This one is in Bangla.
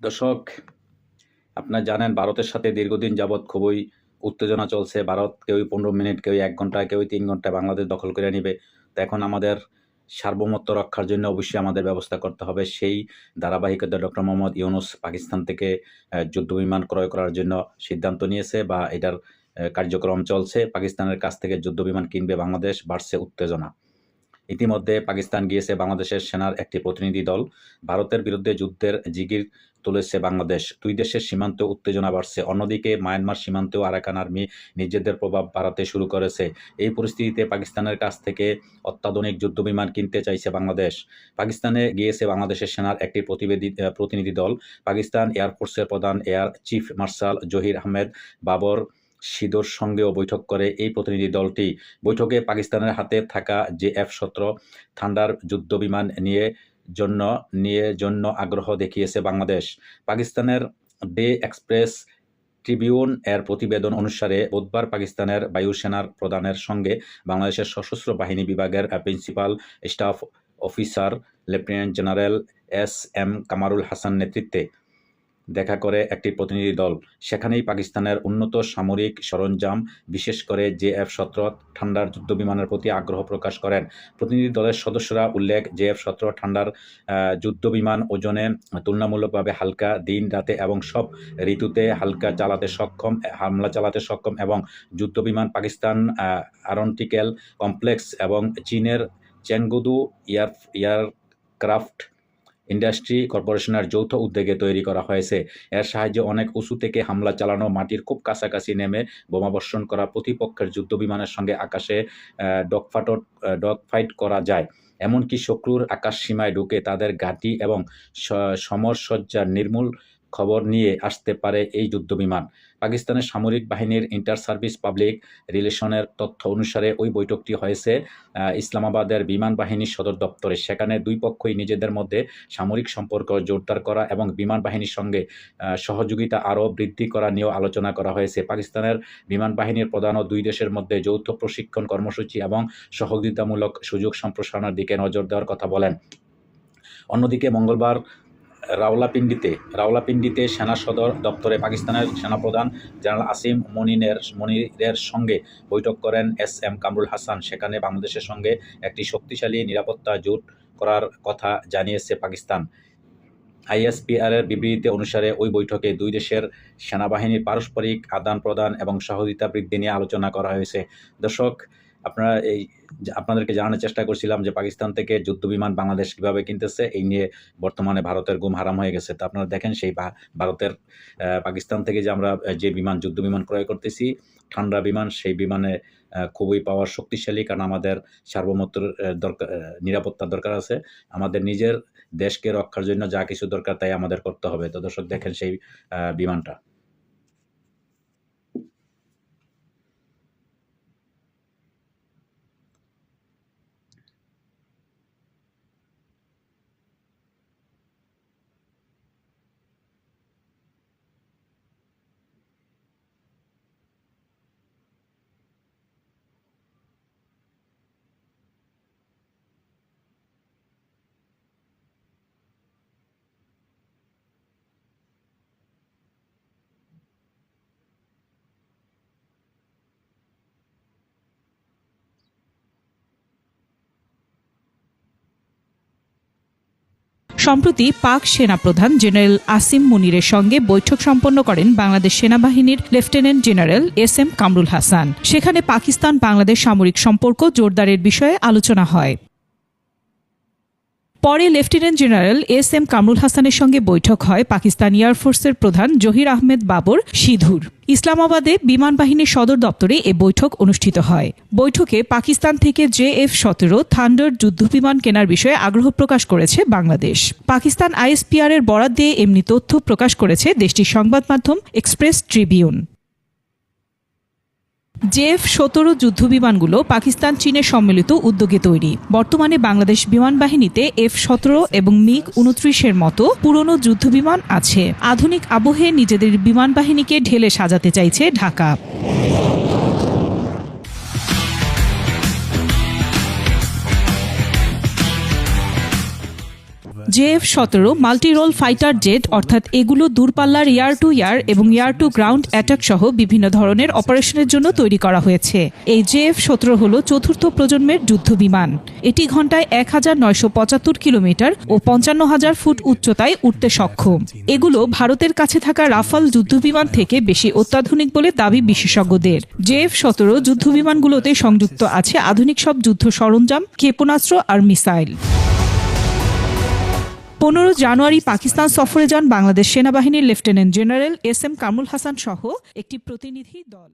দর্শক, আপনারা জানেন ভারতের সাথে দীর্ঘদিন যাবৎ খুবই উত্তেজনা চলছে। ভারত কেউই পনেরো মিনিট কেউ এক ঘণ্টা, কেউই তিন ঘন্টায় বাংলাদেশ দখল করে নিবে। তো এখন আমাদের সার্বভৌমত্ব রক্ষার জন্য অবশ্যই আমাদের ব্যবস্থা করতে হবে। সেই ধারাবাহিকতা ডক্টর মোহাম্মদ ইউনুস পাকিস্তান থেকে যুদ্ধ বিমান ক্রয় করার জন্য সিদ্ধান্ত নিয়েছে বা এটার কার্যক্রম চলছে। পাকিস্তানের কাছ থেকে যুদ্ধ বিমান কিনবে বাংলাদেশ, বাড়ছে উত্তেজনা। ইতিমধ্যে পাকিস্তান গিয়েছে বাংলাদেশের সেনার একটি প্রতিনিধি দল। ভারতের বিরুদ্ধে যুদ্ধের জিগির তুলেছে বাংলাদেশ। দুই দেশের সীমান্তে উত্তেজনা বাড়ছে। অন্যদিকে মায়ানমার সীমান্তেও আরাকান আর্মি নিজেদের প্রভাব বাড়াতে শুরু করেছে। এই পরিস্থিতিতে পাকিস্তানের কাছ থেকে অত্যাধুনিক যুদ্ধবিমান কিনতে চাইছে বাংলাদেশ। পাকিস্তানে গিয়েছে বাংলাদেশের সেনার একটি প্রতিবেদী প্রতিনিধি দল। পাকিস্তান এয়ারফোর্সের প্রধান air chief marshal Zaheer Ahmed Babar সিদোর সঙ্গেও বৈঠক করে এই প্রতিনিধি দলটি। বৈঠকে পাকিস্তানের হাতে থাকা যে এফ সতেরো থান্ডার যুদ্ধ বিমান নিয়ে জন্য নিয়ে জন্য আগ্রহ দেখিয়েছে বাংলাদেশ। পাকিস্তানের ডে এক্সপ্রেস ট্রিবিউন এর প্রতিবেদন অনুসারে, বুধবার পাকিস্তানের বায়ুসেনার প্রধানের সঙ্গে বাংলাদেশের সশস্ত্র বাহিনী বিভাগের principal staff officer lieutenant general S M Kamarul Hasan নেতৃত্বে দেখা করে একটি প্রতিনিধি দল। সেখানেই পাকিস্তানের উন্নত সামরিক সরঞ্জাম বিশেষ করে জে এফ সতেরো ঠান্ডার যুদ্ধ বিমানের প্রতি আগ্রহ প্রকাশ করেন। প্রতিনিধি দলের সদস্যরা উল্লেখ জে এফ সতেরো ঠান্ডার আহ, যুদ্ধ বিমান ওজনে তুলনামূলকভাবে হালকা দিন রাতে এবং সব ঋতুতে হালকা চালাতে সক্ষম হামলা চালাতে সক্ষম এবং যুদ্ধ বিমান পাকিস্তান আরন্টিক্যাল কমপ্লেক্স এবং চীনের চেঙ্গুদু এয়ার এয়ারক্রাফট ইন্ডাস্ট্রি কর্পোরেশনের যৌথ উদ্যোগে তৈরি করা হয়েছে। এর সাহায্যে অনেক উঁচু থেকে হামলা চালানো, মাটির খুব কাছাকাছি নেমে বোমাবর্ষণ করা, প্রতিপক্ষের যুদ্ধ বিমানের সঙ্গে আকাশে ডগফাট ডগফাইট করা যায়। এমনকি শত্রুর আকাশ সীমায় ঢুকে তাদের ঘাঁটি এবং সমরসজ্জার নির্মূল খবর নিয়ে আসতে পারে এই যুদ্ধ বিমান পাকিস্তানের সামরিক বাহিনীর ইন্টার সার্ভিস পাবলিক রিলেশনের তথ্য অনুসারে ওই বৈঠকটি হয়েছে ইসলামাবাদের বিমান বাহিনীর সদর দপ্তরে। সেখানে দুই পক্ষই নিজেদের মধ্যে সামরিক সম্পর্ক জোরদার করা এবং বিমান বাহিনীর সঙ্গে সহযোগিতা আরও বৃদ্ধি করা নিয়েও আলোচনা করা হয়েছে। পাকিস্তানের বিমান বাহিনীর প্রধান ও দুই দেশের মধ্যে যৌথ প্রশিক্ষণ কর্মসূচি এবং সহযোগিতামূলক সুযোগ সম্প্রসারণের দিকে নজর দেওয়ার কথা বলেন। অন্যদিকে মঙ্গলবার রাওলাপিন্ডিতে রাওলাপিন্ডিতে সেনা সদর দপ্তরে পাকিস্তানের সেনাপ্রধান জেনারেল আসিম মনিনের, মনিরের সঙ্গে বৈঠক করেন এস এম কামরুল হাসান। সেখানে বাংলাদেশের সঙ্গে একটি শক্তিশালী নিরাপত্তা জোট করার কথা জানিয়েছে পাকিস্তান। আইএসপিআর এর বিবৃতিতে অনুসারে, ওই বৈঠকে দুই দেশের সেনাবাহিনীর পারস্পরিক আদান প্রদান এবং সহযোগিতা বৃদ্ধি নিয়ে আলোচনা করা হয়েছে। দর্শক আপনারা এই আপনাদেরকে জানানোর চেষ্টা করছিলাম যে পাকিস্তান থেকে যুদ্ধ বিমান বাংলাদেশ কীভাবে কিনতেছে, এই নিয়ে বর্তমানে ভারতের গুম হারাম হয়ে গেছে। তো আপনারা দেখেন সেই ভারতের পাকিস্তান থেকে যে আমরা যে বিমান যুদ্ধ বিমান ক্রয় করতেছি, ঠান্ডা বিমান, সেই বিমানে খুবই পাওয়ার শক্তিশালী কারণ আমাদের সার্বভৌমত্বের দরকার নিরাপত্তার দরকার আছে। আমাদের নিজের দেশকে রক্ষার জন্য যা কিছু দরকার তাই আমাদের করতে হবে। তো দর্শক দেখেন সেই বিমানটা। সম্প্রতি পাক সেনাপ্রধান জেনারেল আসিম মুনিরের সঙ্গে বৈঠক সম্পন্ন করেন বাংলাদেশ সেনাবাহিনীর lieutenant general S M Kamrul Hasan. সেখানে পাকিস্তান বাংলাদেশ সামরিক সম্পর্ক জোরদারের বিষয়ে আলোচনা হয়। পরে lieutenant general S M Kamrul হাসানের সঙ্গে বৈঠক হয় পাকিস্তান এয়ারফোর্সের প্রধান জহির আহমেদ বাবর সিধুর। ইসলামাবাদে বিমান বাহিনীর সদর দপ্তরে এ বৈঠক অনুষ্ঠিত হয়। বৈঠকে পাকিস্তান থেকে জে এফ সতেরো থান্ডার যুদ্ধবিমান কেনার বিষয়ে আগ্রহ প্রকাশ করেছে বাংলাদেশ। পাকিস্তান আইএসপিআর এর বরাদ দিয়ে এমনি তথ্য প্রকাশ করেছে দেশটির সংবাদ মাধ্যম এক্সপ্রেস ট্রিবিউন। জেএফ সতেরো যুদ্ধবিমানগুলো পাকিস্তান, চীনের সম্মিলিত উদ্যোগে তৈরি। বর্তমানে বাংলাদেশ বিমান বাহিনীতে এফ সতেরো এবং মিগ উনত্রিশের মতো পুরনো যুদ্ধবিমান আছে। আধুনিক আবহে নিজেদের বিমান বাহিনীকে ঢেলে সাজাতে চাইছে ঢাকা। জেএফ সতেরো মাল্টিরোল ফাইটার জেট, অর্থাৎ এগুলো দূরপাল্লার ইয়ার টু ইয়ার এবং ইয়ার টু গ্রাউন্ড অ্যাটাক সহ বিভিন্ন ধরনের অপারেশনের জন্য তৈরি করা হয়েছে। এই জেএফ সতেরো হল চতুর্থ প্রজন্মের যুদ্ধ বিমান। এটি ঘন্টায় এক হাজার নয়শো পঁচাত্তর কিলোমিটার ও পঞ্চান্ন হাজার ফুট উচ্চতায় উঠতে সক্ষম। এগুলো ভারতের কাছে থাকা রাফাল যুদ্ধবিমান থেকে বেশি অত্যাধুনিক বলে দাবি বিশেষজ্ঞদের। জেএফ সতেরো যুদ্ধবিমানগুলোতে সংযুক্ত আছে আধুনিক সব যুদ্ধ সরঞ্জাম, ক্ষেপণাস্ত্র আর মিসাইল। পনেরো জানুয়ারি পাকিস্তান সফরে যান বাংলাদেশ সেনাবাহিনীর lieutenant general S M Kamrul Hasan সহ একটি প্রতিনিধি দল।